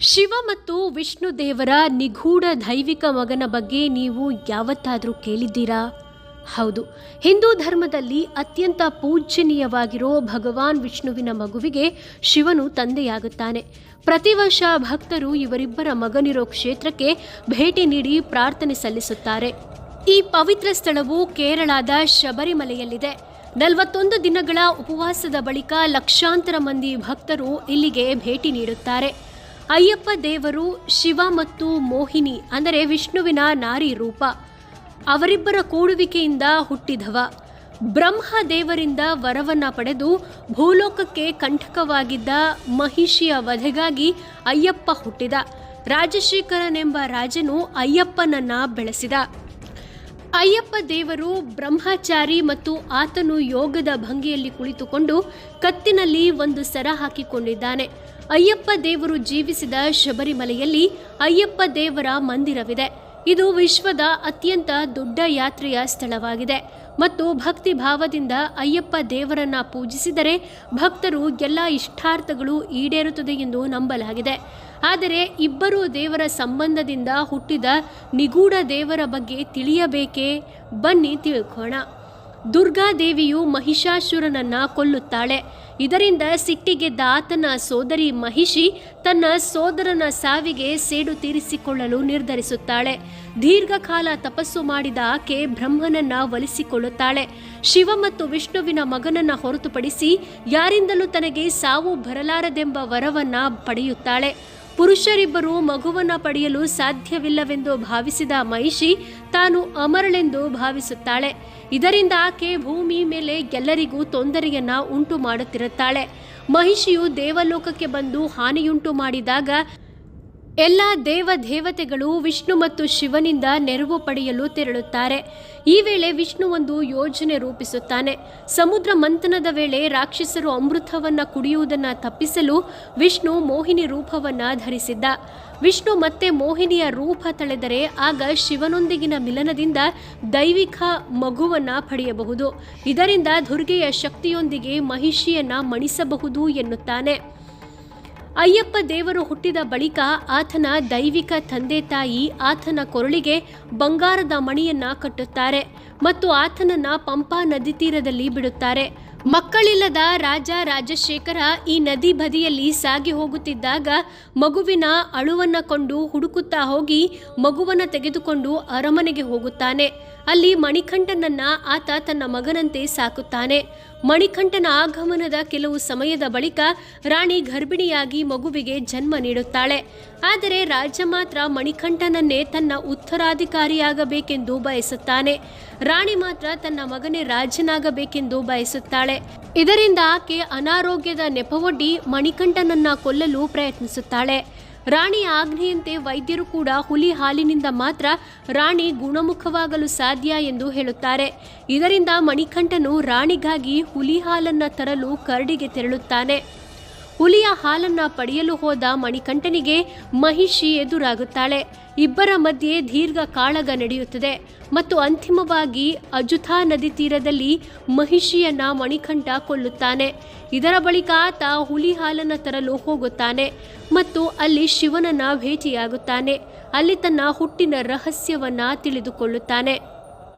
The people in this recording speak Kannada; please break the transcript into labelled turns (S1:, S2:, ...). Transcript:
S1: ಶಿವ ಮತ್ತು ವಿಷ್ಣು ದೇವರ ನಿಗೂಢ ದೈವಿಕ ಮಗನ ಬಗ್ಗೆ ನೀವು ಯಾವತ್ತಾದರೂ ಕೇಳಿದ್ದೀರಾ? ಹೌದು. ಹಿಂದೂ ಧರ್ಮದಲ್ಲಿ ಅತ್ಯಂತ ಪೂಜ್ಯನೀಯವಾಗಿರೋ ಭಗವಾನ್ ವಿಷ್ಣುವಿನ ಮಗುವಿಗೆ ಶಿವನು ತಂದೆಯಾಗುತ್ತಾನೆ. ಪ್ರತಿ ವರ್ಷ ಭಕ್ತರು ಇವರಿಬ್ಬರ ಮಗನಿರೋ ಕ್ಷೇತ್ರಕ್ಕೆ ಭೇಟಿ ನೀಡಿ ಪ್ರಾರ್ಥನೆ ಸಲ್ಲಿಸುತ್ತಾರೆ. ಈ ಪವಿತ್ರ ಸ್ಥಳವು ಕೇರಳದ ಶಬರಿಮಲೆಯಲ್ಲಿದೆ. ನಲವತ್ತೊಂದು ದಿನಗಳ ಉಪವಾಸದ ಬಳಿಕ ಲಕ್ಷಾಂತರ ಮಂದಿ ಭಕ್ತರು ಇಲ್ಲಿಗೆ ಭೇಟಿ ನೀಡುತ್ತಾರೆ. ಅಯ್ಯಪ್ಪ ದೇವರು, ಶಿವ ಮತ್ತು ಮೋಹಿನಿ, ಅಂದರೆ ವಿಷ್ಣುವಿನ ನಾರಿ ರೂಪ. ಅವರಿಬ್ಬರ ಕೂಡುವಿಕೆಯಿಂದ ಹುಟ್ಟಿದವ. ಬ್ರಹ್ಮ ದೇವರಿಂದ ವರವನ್ನ ಪಡೆದು ಭೂಲೋಕಕ್ಕೆ ಕಂಠಕವಾಗಿದ್ದ ಮಹಿಷಿಯ ವಧೆಗಾಗಿ ಅಯ್ಯಪ್ಪ ಹುಟ್ಟಿದ. ರಾಜಶೇಖರನೆಂಬ ರಾಜನು ಅಯ್ಯಪ್ಪನನ್ನ ಬೆಳೆಸಿದ. ಅಯ್ಯಪ್ಪ ದೇವರು ಬ್ರಹ್ಮಚಾರಿ ಮತ್ತು ಆತನು ಯೋಗದ ಭಂಗಿಯಲ್ಲಿ ಕುಳಿತುಕೊಂಡು ಕತ್ತಿನಲ್ಲಿ ಒಂದು ಸರ ಹಾಕಿಕೊಂಡಿದ್ದಾನೆ. ಅಯ್ಯಪ್ಪ ದೇವರು ಜೀವಿಸಿದ ಶಬರಿಮಲೆಯಲ್ಲಿ ಅಯ್ಯಪ್ಪ ದೇವರ ಮಂದಿರವಿದೆ. ಇದು ವಿಶ್ವದ ಅತ್ಯಂತ ದೊಡ್ಡ ಯಾತ್ರೆಯ ಸ್ಥಳವಾಗಿದೆ. ಮತ್ತು ಭಕ್ತಿ ಭಾವದಿಂದ ಅಯ್ಯಪ್ಪ ದೇವರನ್ನ ಪೂಜಿಸಿದರೆ ಭಕ್ತರು ಎಲ್ಲ ಇಷ್ಟಾರ್ಥಗಳು ಈಡೇರುತ್ತದೆ ಎಂದು ನಂಬಲಾಗಿದೆ. ಆದರೆ ಇಬ್ಬರು ದೇವರ ಸಂಬಂಧದಿಂದ ಹುಟ್ಟಿದ ನಿಗೂಢ ದೇವರ ಬಗ್ಗೆ ತಿಳಿಯಬೇಕೇ? ಬನ್ನಿ ತಿಳ್ಕೋಣ. ದುರ್ಗಾದೇವಿಯು ಮಹಿಷಾಸುರನನ್ನ ಕೊಲ್ಲುತ್ತಾಳೆ. ಇದರಿಂದ ಸಿಟ್ಟಿಗೆದ್ದ ಆತನ ಸೋದರಿ ಮಹಿಷಿ ತನ್ನ ಸೋದರನ ಸಾವಿಗೆ ಸೇಡು ತೀರಿಸಿಕೊಳ್ಳಲು ನಿರ್ಧರಿಸುತ್ತಾಳೆ. ದೀರ್ಘಕಾಲ ತಪಸ್ಸು ಮಾಡಿದ ಆಕೆ ಬ್ರಹ್ಮನನ್ನ ಒಲಿಸಿಕೊಳ್ಳುತ್ತಾಳೆ. ಶಿವ ಮತ್ತು ವಿಷ್ಣುವಿನ ಮಗನನ್ನ ಹೊರತುಪಡಿಸಿ ಯಾರಿಂದಲೂ ತನಗೆ ಸಾವು ಬರಲಾರದೆಂಬ ವರವನ್ನ ಪಡೆಯುತ್ತಾಳೆ. ಪುರುಷರಿಬ್ಬರು ಮಗುವನ್ನ ಪಡೆಯಲು ಸಾಧ್ಯವಿಲ್ಲವೆಂದು ಭಾವಿಸಿದ ಮಹಿಷಿ ತಾನು ಅಮರಳೆಂದು ಭಾವಿಸುತ್ತಾಳೆ. ಇದರಿಂದ ಆಕೆ ಭೂಮಿ ಮೇಲೆ ಎಲ್ಲರಿಗೂ ತೊಂದರೆಯನ್ನ ಉಂಟು ಮಾಡುತ್ತಿರುತ್ತಾಳೆ. ಮಹಿಷಿಯು ದೇವಲೋಕಕ್ಕೆ ಬಂದು ಹಾನಿಯುಂಟು ಮಾಡಿದಾಗ ಎಲ್ಲ ದೇವ ದೇವತೆಗಳು ವಿಷ್ಣು ಮತ್ತು ಶಿವನಿಂದ ನೆರವು ಪಡೆಯಲು ತೆರಳುತ್ತಾರೆ. ಈ ವೇಳೆ ವಿಷ್ಣು ಒಂದು ಯೋಜನೆ ರೂಪಿಸುತ್ತಾನೆ. ಸಮುದ್ರ ಮಂಥನದ ವೇಳೆ ರಾಕ್ಷಸರು ಅಮೃತವನ್ನು ಕುಡಿಯುವುದನ್ನು ತಪ್ಪಿಸಲು ವಿಷ್ಣು ಮೋಹಿನಿ ರೂಪವನ್ನು ಧರಿಸಿದ್ದ. ವಿಷ್ಣು ಮತ್ತೆ ಮೋಹಿನಿಯ ರೂಪ ತಳೆದರೆ ಆಗ ಶಿವನೊಂದಿಗಿನ ಮಿಲನದಿಂದ ದೈವಿಕ ಮಗುವನ್ನು ಪಡೆಯಬಹುದು. ಇದರಿಂದ ದುರ್ಗೆಯ ಶಕ್ತಿಯೊಂದಿಗೆ ಮಹಿಷಿಯನ್ನು ಮಣಿಸಬಹುದು ಎನ್ನುತ್ತಾನೆ. ಅಯ್ಯಪ್ಪ ದೇವರು ಹುಟ್ಟಿದ ಬಳಿಕ ಆತನ ದೈವಿಕ ತಂದೆ ತಾಯಿ ಆತನ ಕೊರಳಿಗೆ ಬಂಗಾರದ ಮಣಿಯನ್ನ ಕಟ್ಟುತ್ತಾರೆ. ಮತ್ತು ಆತನನ್ನ ಪಂಪಾ ನದಿ ತೀರದಲ್ಲಿ ಬಿಡುತ್ತಾರೆ. ಮಕ್ಕಳಿಲ್ಲದ ರಾಜ ರಾಜಶೇಖರ ಈ ನದಿ ಬದಿಯಲ್ಲಿ ಸಾಗಿ ಹೋಗುತ್ತಿದ್ದಾಗ ಮಗುವಿನ ಅಳುವನ್ನ ಕೊಂಡು ಹುಡುಕುತ್ತಾ ಹೋಗಿ ಮಗುವನ್ನ ತೆಗೆದುಕೊಂಡು ಅರಮನೆಗೆ ಹೋಗುತ್ತಾನೆ. ಅಲ್ಲಿ ಮಣಿಕಂಠನನ್ನ ಆತ ತನ್ನ ಮಗನಂತೆ ಸಾಕುತ್ತಾನೆ. ಮಣಿಕಂಠನ ಆಗಮನದ ಕೆಲವು ಸಮಯದ ಬಳಿಕ ರಾಣಿ ಗರ್ಭಿಣಿಯಾಗಿ ಮಗುವಿಗೆ ಜನ್ಮ ನೀಡುತ್ತಾಳೆ. ಆದರೆ ರಾಜ ಮಾತ್ರ ಮಣಿಕಂಠನನ್ನೇ ತನ್ನ ಉತ್ತರಾಧಿಕಾರಿಯಾಗಬೇಕೆಂದು ಬಯಸುತ್ತಾನೆ. ರಾಣಿ ಮಾತ್ರ ತನ್ನ ಮಗನೇ ರಾಜನಾಗಬೇಕೆಂದು ಬಯಸುತ್ತಾಳೆ. ಇದರಿಂದ ಆಕೆ ಅನಾರೋಗ್ಯದ ನೆಪವೊಡ್ಡಿ ಮಣಿಕಂಠನನ್ನ ಕೊಲ್ಲಲು ಪ್ರಯತ್ನಿಸುತ್ತಾಳೆ. ರಾಣಿ ಆಜ್ಞೆಯಂತೆ ವೈದ್ಯರು ಕೂಡ ಹುಲಿ ಹಾಲಿನಿಂದ ಮಾತ್ರ ರಾಣಿ ಗುಣಮುಖವಾಗಲು ಸಾಧ್ಯ ಎಂದು ಹೇಳುತ್ತಾರೆ. ಇದರಿಂದ ಮಣಿಕಂಠನು ರಾಣಿಗಾಗಿ ಹುಲಿ ಹಾಲನ್ನು ತರಲು ಕರಡಿಗೆ ತೆರಳುತ್ತಾನೆ. ಹುಲಿಯ ಹಾಲನ್ನ ಪಡೆಯಲು ಹೋದ ಮಣಿಕಂಠನಿಗೆ ಮಹಿಷಿ ಎದುರಾಗುತ್ತಾಳೆ. ಇಬ್ಬರ ಮಧ್ಯೆ ದೀರ್ಘ ಕಾಳಗ ನಡೆಯುತ್ತದೆ. ಮತ್ತು ಅಂತಿಮವಾಗಿ ಅಜುಥಾ ನದಿ ತೀರದಲ್ಲಿ ಮಹಿಷಿಯನ್ನ ಮಣಿಕಂಠ ಕೊಲ್ಲುತ್ತಾನೆ. ಇದರ ಬಳಿಕ ಆತ ಹುಲಿ ಹಾಲನ್ನ ತರಲು ಹೋಗುತ್ತಾನೆ ಮತ್ತು ಅಲ್ಲಿ ಶಿವನನ್ನ ಭೇಟಿಯಾಗುತ್ತಾನೆ. ಅಲ್ಲಿ ತನ್ನ ಹುಟ್ಟಿನ ರಹಸ್ಯವನ್ನ ತಿಳಿದುಕೊಳ್ಳುತ್ತಾನೆ.